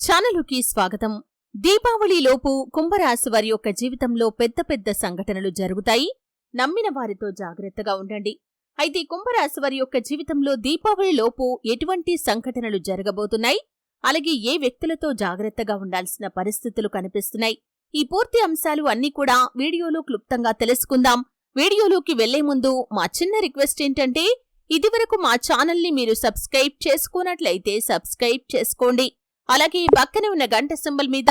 ఛానలుకి స్వాగతం. దీపావళిలోపు కుంభరాశి వారి యొక్క జీవితంలో పెద్ద పెద్ద సంఘటనలు జరుగుతాయి. నమ్మిన వారితో జాగ్రత్తగా ఉండండి. అయితే కుంభరాశి వారి యొక్క జీవితంలో దీపావళిలోపు ఎటువంటి సంఘటనలు జరగబోతున్నాయి? అలాగే ఏ వ్యక్తులతో జాగ్రత్తగా ఉండాల్సిన పరిస్థితులు కనిపిస్తున్నాయి? ఈ పూర్తి అంశాలు అన్నీ కూడా వీడియోలో క్లుప్తంగా తెలుసుకుందాం. వీడియోలోకి వెళ్ళే ముందు మా చిన్న రిక్వెస్ట్ ఏంటంటే ఇదివరకు మా ఛానల్ని మీరు సబ్స్క్రైబ్ చేసుకోనట్లయితే సబ్స్క్రైబ్ చేసుకోండి. అలాగే పక్కనే ఉన్న గంట సింబల్ మీద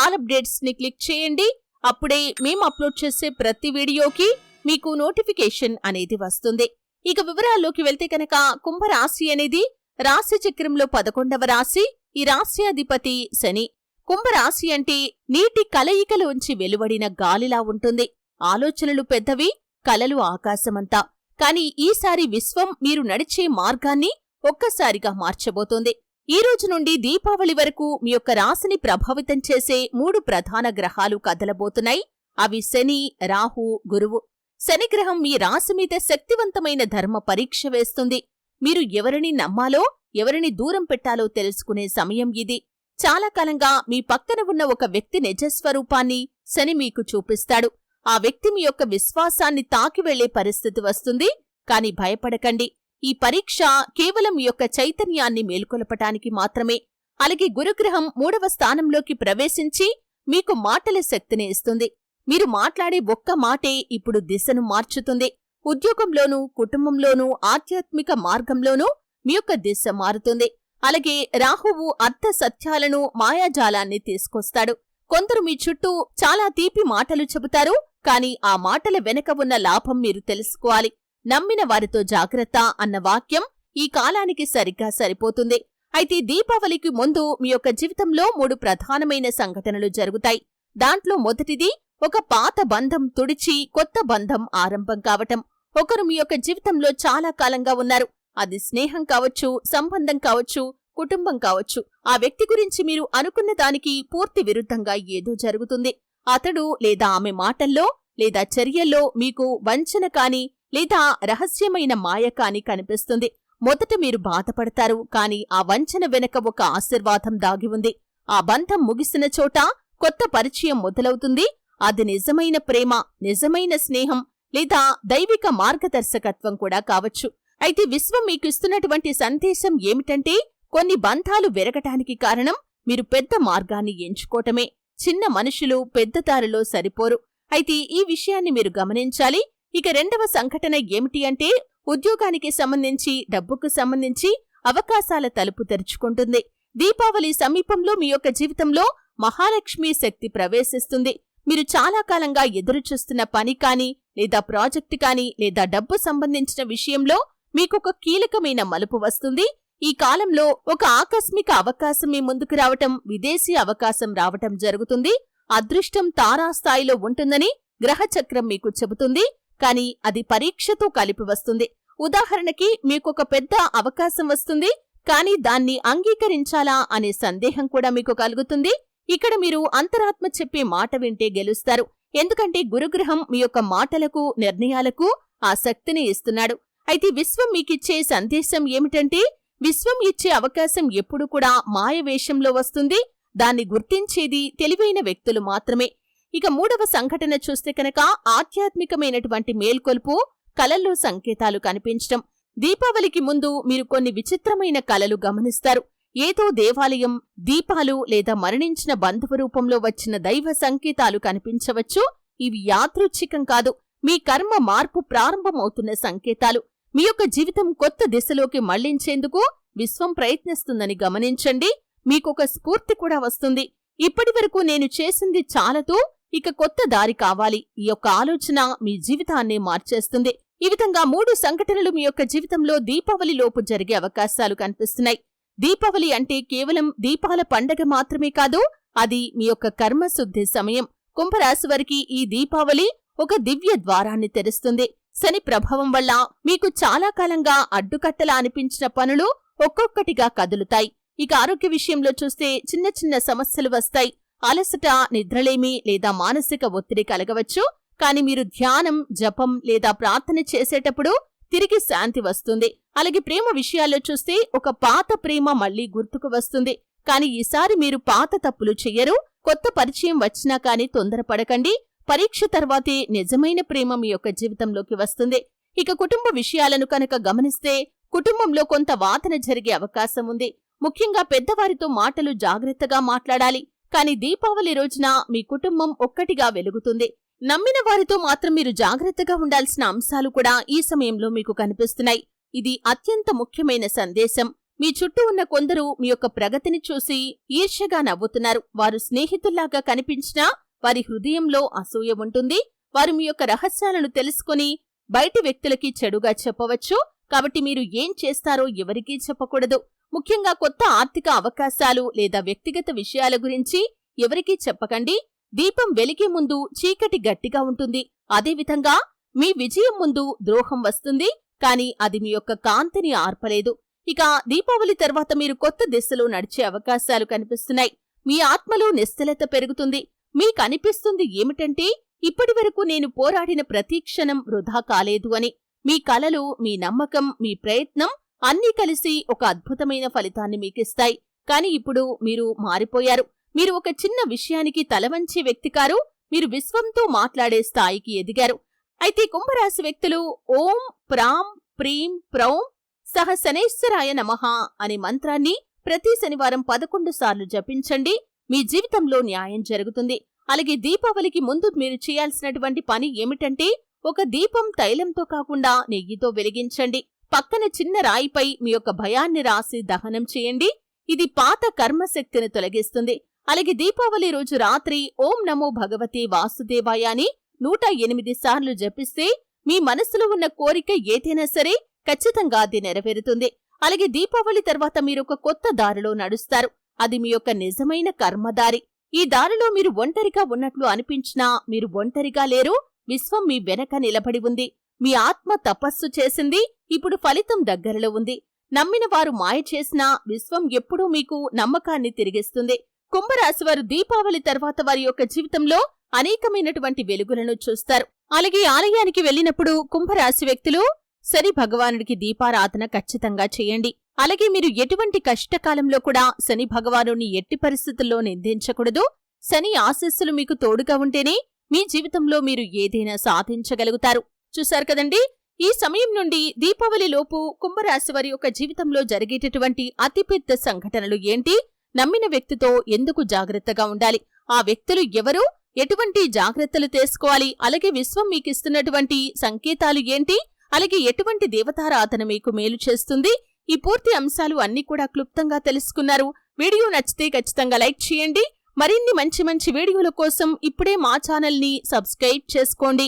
ఆల్ అప్డేట్స్ని క్లిక్ చేయండి. అప్పుడే మేము అప్లోడ్ చేసే ప్రతి వీడియోకి మీకు నోటిఫికేషన్ అనేది వస్తుంది. ఇక వివరాల్లోకి వెళ్తే కనుక కుంభరాశి అనేది రాశి చక్రంలో పదకొండవ రాశి ఈ రాశి అధిపతి శని. కుంభరాశి అంటే నీటి కలయికలోంచి వెలువడిన గాలిలా ఉంటుంది. ఆలోచనలు పెద్దవి కలలు ఆకాశమంతా. కాని ఈసారి విశ్వం మీరు నడిచే మార్గాన్ని ఒక్కసారిగా మార్చబోతోంది. ఈ రోజు నుండి దీపావళి వరకు మీ యొక్క రాశిని ప్రభావితం చేసే మూడు ప్రధాన గ్రహాలు కదలబోతున్నాయి. అవి శని రాహు గురువు. శనిగ్రహం మీ రాశి మీద శక్తివంతమైన ధర్మ పరీక్ష వేస్తుంది. మీరు ఎవరిని నమ్మాలో ఎవరిని దూరం పెట్టాలో తెలుసుకునే సమయం ఇది. చాలా కాలంగా మీ పక్కన ఉన్న ఒక వ్యక్తి నిజస్వరూపాన్ని శని మీకు చూపిస్తాడు. ఆ వ్యక్తి మీ యొక్క విశ్వాసాన్ని తాకి వెళ్ళే పరిస్థితి వస్తుంది. కాని భయపడకండి. ఈ పరీక్ష కేవలం యొక్క చైతన్యాన్ని మేల్కొలపటానికి మాత్రమే అలాగే గురుగ్రహం మూడవ స్థానంలోకి ప్రవేశించి మీకు మాటల శక్తిని ఇస్తుంది. మీరు మాట్లాడే ఒక్క మాటే ఇప్పుడు దిశను మార్చుతుంది. ఉద్యోగంలోనూ కుటుంబంలోనూ ఆధ్యాత్మిక మార్గంలోనూ మీ యొక్క దిశ మారుతుంది. అలాగే రాహువు అర్థ సత్యాలను మాయాజాలాన్ని తీసుకొస్తాడు. కొందరు మీ చుట్టూ చాలా తీపి మాటలు చెబుతారు కాని ఆ మాటల వెనక ఉన్న లాభం మీరు తెలుసుకోవాలి. నమ్మిన వారితో జాగ్రత్త అన్న వాక్యం ఈ కాలానికి సరిగ్గా సరిపోతుంది. అయితే దీపావళికి ముందు మీ యొక్క జీవితంలో మూడు ప్రధానమైన సంఘటనలు జరుగుతాయి. దాంట్లో మొదటిది ఒక పాత బంధం తుడిచి కొత్త బంధం ఆరంభం కావటం. ఒకరు మీ యొక్క జీవితంలో చాలా కాలంగా ఉన్నారు. అది స్నేహం కావచ్చు సంబంధం కావచ్చు కుటుంబం కావచ్చు. ఆ వ్యక్తి గురించి మీరు అనుకున్న దానికి పూర్తి విరుద్ధంగా ఏదో జరుగుతుంది. అతడు లేదా ఆమె మాటల్లో లేదా చర్యల్లో మీకు వంచన కాని లేదా రహస్యమైన మాయ కాని కనిపిస్తుంది. మొదట మీరు బాధపడతారు కాని ఆ వంచన వెనక ఒక ఆశీర్వాదం దాగి ఉంది. ఆ బంధం ముగిసిన చోట కొత్త పరిచయం మొదలవుతుంది. అది నిజమైన ప్రేమ నిజమైన స్నేహం లేదా దైవిక మార్గదర్శకత్వం కూడా కావచ్చు. అయితే విశ్వం మీకు ఇస్తున్నటువంటి సందేశం ఏమిటంటే కొన్ని బంధాలు వెరగటానికి కారణం మీరు పెద్ద మార్గాన్ని ఎంచుకోవటమే. చిన్న మనుషులు పెద్ద దారిలో సరిపోరు. అయితే ఈ విషయాన్ని మీరు గమనించాలి. ఇక రెండవ సంఘటన ఏమిటి అంటే ఉద్యోగానికి సంబంధించి డబ్బుకు సంబంధించి అవకాశాల తలుపు తెరుచుకుంటుంది. దీపావళి సమీపంలో మీ యొక్క జీవితంలో మహాలక్ష్మి శక్తి ప్రవేశిస్తుంది. మీరు చాలా కాలంగా ఎదురుచూస్తున్న పని కానీ లేదా ప్రాజెక్టు కానీ లేదా డబ్బు సంబంధించిన విషయంలో మీకొక కీలకమైన మలుపు వస్తుంది. ఈ కాలంలో ఒక ఆకస్మిక అవకాశం మీ ముందుకు రావటం విదేశీ అవకాశం రావటం జరుగుతుంది. అదృష్టం తారాస్థాయిలో ఉంటుందని గ్రహచక్రం మీకు చెబుతుంది. కాని అది పరీక్షతో కలిపి వస్తుంది. ఉదాహరణకి మీకొక పెద్ద అవకాశం వస్తుంది కాని దాన్ని అంగీకరించాలా అనే సందేహం కూడా మీకు కలుగుతుంది. ఇక్కడ మీరు అంతరాత్మ చెప్పే మాట వింటే గెలుస్తారు. ఎందుకంటే గురుగ్రహం మీ యొక్క మాటలకు నిర్ణయాలకు ఆ శక్తిని ఇస్తున్నాడు. అయితే విశ్వం మీకిచ్చే సందేశం ఏమిటంటే విశ్వం ఇచ్చే అవకాశం ఎప్పుడు కూడా మాయవేషంలో వస్తుంది. దాన్ని గుర్తించేది తెలివైన వ్యక్తులు మాత్రమే. ఇక మూడవ సంఘటన చూస్తే కనుక ఆధ్యాత్మికమైనటువంటి మేల్కొల్పు కలల్లో సంకేతాలు కనిపించటం. దీపావళికి ముందు మీరు కొన్ని విచిత్రమైన కలలు గమనిస్తారు. ఏదో దేవాలయం దీపాలు లేదా మరణించిన బంధువు రూపంలో వచ్చిన దైవ సంకేతాలు కనిపించవచ్చు. ఇవి యాదృచ్ఛికం కాదు. మీ కర్మ మార్పు ప్రారంభమవుతున్న సంకేతాలు. మీ యొక్క జీవితం కొత్త దిశలోకి మళ్ళించేందుకు విశ్వం ప్రయత్నిస్తుందని గమనించండి. మీకొక స్ఫూర్తి కూడా వస్తుంది. ఇప్పటివరకు నేను చేసింది చాలతో ఇక కొత్త దారి కావాలి. ఈ యొక్క ఆలోచన మీ జీవితాన్ని మార్చేస్తుంది. ఈ విధంగా మూడు సంఘటనలు మీ యొక్క జీవితంలో దీపావళిలోపు జరిగే అవకాశాలు కనిపిస్తున్నాయి. దీపావళి అంటే కేవలం దీపాల పండగ మాత్రమే కాదు అది మీ యొక్క కర్మశుద్ధి సమయం. కుంభరాశి వారికి ఈ దీపావళి ఒక దివ్య ద్వారాన్ని తెరుస్తుంది. శని ప్రభావం వల్ల మీకు చాలా కాలంగా అడ్డుకట్టలా అనిపించిన పనులు ఒక్కొక్కటిగా కదులుతాయి. ఇక ఆరోగ్య విషయంలో చూస్తే చిన్న చిన్న సమస్యలు వస్తాయి. అలసట నిద్రలేమి లేదా మానసిక ఒత్తిడి కలగవచ్చు. కాని మీరు ధ్యానం జపం లేదా ప్రార్థన చేసేటప్పుడు తిరిగి శాంతి వస్తుంది. అలాగే ప్రేమ విషయాల్లో చూస్తే ఒక పాత ప్రేమ మళ్ళీ గుర్తుకు వస్తుంది. కాని ఈసారి మీరు పాత తప్పులు చెయ్యరు. కొత్త పరిచయం వచ్చినా కాని తొందరపడకండి. పరీక్ష తర్వాతే నిజమైన ప్రేమ మీ యొక్క జీవితంలోకి వస్తుంది. ఇక కుటుంబ విషయాలను కనుక గమనిస్తే కుటుంబంలో కొంత వాదన జరిగే అవకాశం ఉంది. ముఖ్యంగా పెద్దవారితో మాటలు జాగ్రత్తగా మాట్లాడాలి. కాని దీపావళి రోజున మీ కుటుంబం ఒక్కటిగా వెలుగుతుంది. నమ్మిన వారితో మాత్రం మీరు జాగ్రత్తగా ఉండాల్సిన అంశాలు కూడా ఈ సమయంలో మీకు కనిపిస్తున్నాయి. ఇది అత్యంత ముఖ్యమైన సందేశం. మీ చుట్టూ ఉన్న కొందరు మీ యొక్క ప్రగతిని చూసి ఈర్ష్యగా నవ్వుతున్నారు. వారు స్నేహితుల్లాగా కనిపించినా వారి హృదయంలో అసూయ ఉంటుంది. వారు మీ యొక్క రహస్యాలను తెలుసుకుని బయటి వ్యక్తులకి చెడుగా చెప్పవచ్చు. కాబట్టి మీరు ఏం చేస్తారో ఎవరికీ చెప్పకూడదు. ముఖ్యంగా కొత్త ఆర్థిక అవకాశాలు లేదా వ్యక్తిగత విషయాల గురించి ఎవరికీ చెప్పకండి. దీపం వెలిగే ముందు చీకటి గట్టిగా ఉంటుంది. అదేవిధంగా మీ విజయం ముందు ద్రోహం వస్తుంది. కాని అది మీ యొక్క కాంతిని ఆర్పలేదు. ఇక దీపావళి తర్వాత మీరు కొత్త దిశలో నడిచే అవకాశాలు కనిపిస్తున్నాయి. మీ ఆత్మలో నిశ్చలత పెరుగుతుంది. మీకు అనిపిస్తుంది ఏమిటంటే ఇప్పటివరకు నేను పోరాడిన ప్రతి క్షణం వృధా కాలేదు అని. మీ కలలు మీ నమ్మకం మీ ప్రయత్నం అన్నీ కలిసి ఒక అద్భుతమైన ఫలితాన్ని మీకిస్తాయి. కాని ఇప్పుడు మీరు మారిపోయారు. మీరు ఒక చిన్న విషయానికి తలవంచే వ్యక్తి కారు మీరు విశ్వంతో మాట్లాడే స్థాయికి ఎదిగారు. అయితే కుంభరాశి వ్యక్తులు ఓం ప్రాం ప్రీం ప్రౌం సహ శనేశ్వరాయ నమః అనే మంత్రాన్ని ప్రతి శనివారం పదకొండు సార్లు జపించండి. మీ జీవితంలో న్యాయం జరుగుతుంది. అలాగే దీపావళికి ముందు మీరు చేయాల్సినటువంటి పని ఏమిటంటే ఒక దీపం తైలంతో కాకుండా నెయ్యితో వెలిగించండి. పక్కన చిన్న రాయిపై మీ యొక్క భయాన్ని రాసి దహనం చేయండి. ఇది పాత కర్మశక్తిని తొలగిస్తుంది. అలాగే దీపావళి రోజు రాత్రి ఓం నమో భగవతి వాసుదేవాయ అని నూట ఎనిమిది సార్లు జపిస్తే మీ మనసులో ఉన్న కోరిక ఏదైనా సరే ఖచ్చితంగా అది నెరవేరుతుంది. అలాగే దీపావళి తర్వాత మీరు ఒక కొత్త దారిలో నడుస్తారు. అది మీ యొక్క నిజమైన కర్మదారి. ఈ దారిలో మీరు ఒంటరిగా ఉన్నట్లు అనిపించినా మీరు ఒంటరిగా లేరు. విశ్వం మీ వెనక నిలబడి ఉంది. మీ ఆత్మ తపస్సు చేసింది ఇప్పుడు ఫలితం దగ్గరలో ఉంది. నమ్మిన వారు మాయ చేసినా విశ్వం ఎప్పుడూ మీకు నమ్మకాన్ని తిరిగిస్తుంది. కుంభరాశివారు దీపావళి తర్వాత వారి యొక్క జీవితంలో అనేకమైనటువంటి వెలుగులను చూస్తారు. అలాగే ఆలయానికి వెళ్ళినప్పుడు కుంభరాశి వ్యక్తులు శని భగవానుడికి దీపారాధన ఖచ్చితంగా చేయండి. అలాగే మీరు ఎటువంటి కష్టకాలంలో కూడా శని భగవానుని ఎట్టి పరిస్థితుల్లో నిందించకూడదు. శని ఆశస్సులు మీకు తోడుగా ఉంటేనే మీ జీవితంలో మీరు ఏదైనా సాధించగలుగుతారు. చూశారు కదండి? ఈ సమయం నుండి దీపావళి లోపు కుంభరాశి వారి యొక్క జీవితంలో జరిగేటటువంటి అతిపెద్ద సంఘటనలు ఏంటి? నమ్మిన వ్యక్తితో ఎందుకు జాగ్రత్తగా ఉండాలి? ఆ వ్యక్తులు ఎవరు? ఎటువంటి జాగ్రత్తలు తీసుకోవాలి? అలాగే విశ్వం మీకు ఇస్తున్నటువంటి సంకేతాలు ఏంటి? అలాగే ఎటువంటి దేవతారాధన మీకు మేలు చేస్తుంది? ఈ పూర్తి అంశాలు అన్ని కూడా క్లుప్తంగా తెలుసుకున్నారు. వీడియో నచ్చితే ఖచ్చితంగా లైక్ చేయండి. మరిన్ని మంచి మంచి వీడియోల కోసం ఇప్పుడే మా ఛానల్ని సబ్స్క్రైబ్ చేసుకోండి.